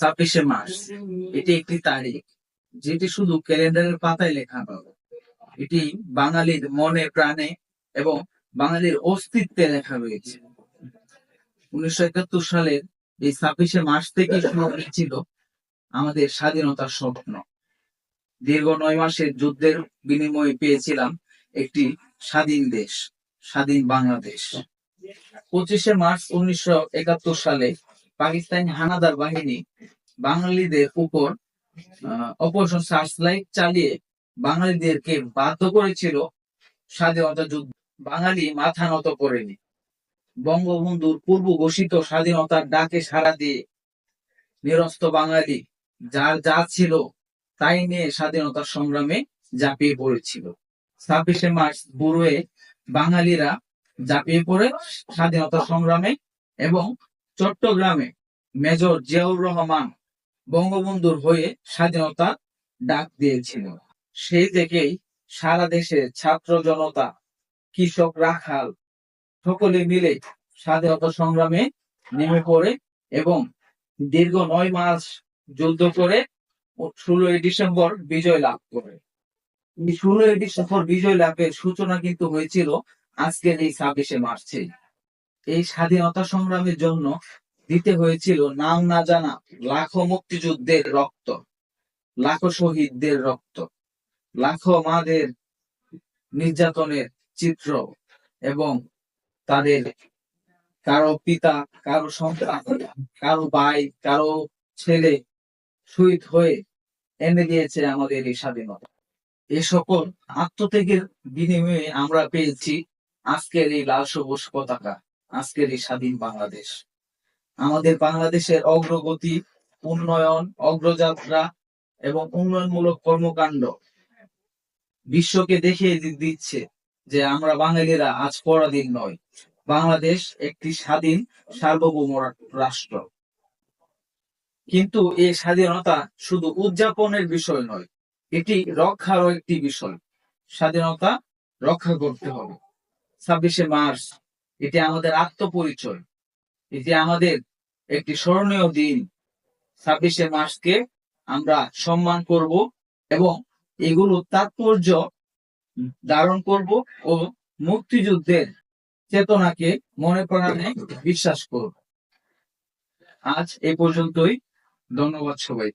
ছাব্বিশে মার্চ। এটি একটি তারিখ যেটি শুধু ক্যালেন্ডারের পাতায় লেখা নয়। এটি বাঙালির মনে প্রাণে এবং বাঙালির অস্তিত্বে লেখা রয়েছে। উনিশশো একাত্তর সালের এই ছাব্বিশে মার্চ থেকে শুরু হয়েছিল আমাদের স্বাধীনতার স্বপ্ন। দীর্ঘ নয় মাসের যুদ্ধের বিনিময়ে পেয়েছিলাম একটি স্বাধীন দেশ স্বাধীন বাংলাদেশ। পঁচিশে মার্চ উনিশশো একাত্তর সালে পাকিস্তানি হানাদার বাহিনী বাঙালিদের উপর অপারেশন সার্চলাইট চালিয়ে বাঙালিদেরকে বাধ্য করেছিল স্বাধীনতা যুদ্ধ। বাঙালি মাথা নত করেনি। বঙ্গবন্ধুর পূর্ব ঘোষিত স্বাধীনতার ডাকে সাড়া দিয়ে নিরস্ত বাঙালি যার যা ছিল তাই নিয়ে স্বাধীনতার সংগ্রামে ঝাঁপিয়ে পড়েছিল। ছাব্বিশে মার্চ বুড়োয়ে বাঙালিরা ঝাঁপিয়ে পড়ে স্বাধীনতা সংগ্রামে এবং চট্টগ্রামে মেজর জিয়াউর রহমান বঙ্গবন্ধুর হয়ে স্বাধীনতা ডাক দিয়েছিল। সেই থেকেই সারা দেশে ছাত্র জনতা, কৃষক রাখাল সকলে মিলে স্বাধীনতা সংগ্রামে নেমে পড়ে এবং দীর্ঘ নয় মাস যুদ্ধ করে ষোলোই ডিসেম্বর বিজয় লাভ করে। এই ষোলোই ডিসেম্বর বিজয় লাভের সূচনা কিন্তু হয়েছিল আজকের এই ছাব্বিশে মার্চে। এই স্বাধীনতা সংগ্রামের জন্য দিতে হয়েছিল নাম না জানা লাখো মুক্তিযুদ্ধের রক্ত, লাখো শহীদদের রক্ত, লাখো মাদের নির্যাতনের চিত্র এবং তাদের কারও পিতা, কারও সন্তান, কারও ভাই, কারও ছেলে শহীদ হয়ে এনে দিয়েছে আমাদের এই স্বাধীনতা। এ সকল আত্মত্যাগের বিনিময়ে আমরা পেয়েছি আজকের এই লাল সবুজ পতাকা, আজকের এই স্বাধীন বাংলাদেশ। আমাদের বাংলাদেশের অগ্রগতি, উন্নয়ন, অগ্রযাত্রা এবং উন্নয়নমূলক কর্মকাণ্ড বিশ্বকে দেখিয়ে দিচ্ছে যে আমরা বাঙালিরা আজ পরাধীন নয়। বাংলাদেশ একটি স্বাধীন, সার্বভৌম রাষ্ট্র। কিন্তু এই স্বাধীনতা শুধু উদযাপনের বিষয় নয়, এটি রক্ষারও একটি বিষয়। স্বাধীনতা রক্ষা করতে হবে। ছাব্বিশে মার্চ, এটি আমাদের আত্মপরিচয়। এটি আমাদের একটি স্মরণীয় দিন। ছাব্বিশে মার্চকে আমরা সম্মান করব এবং এগুলো তাৎপর্য ধারণ করব ও মুক্তিযুদ্ধের চেতনাকে মনে প্রাণে বিশ্বাস করব। আজ এ পর্যন্তই। ধন্যবাদ সবাই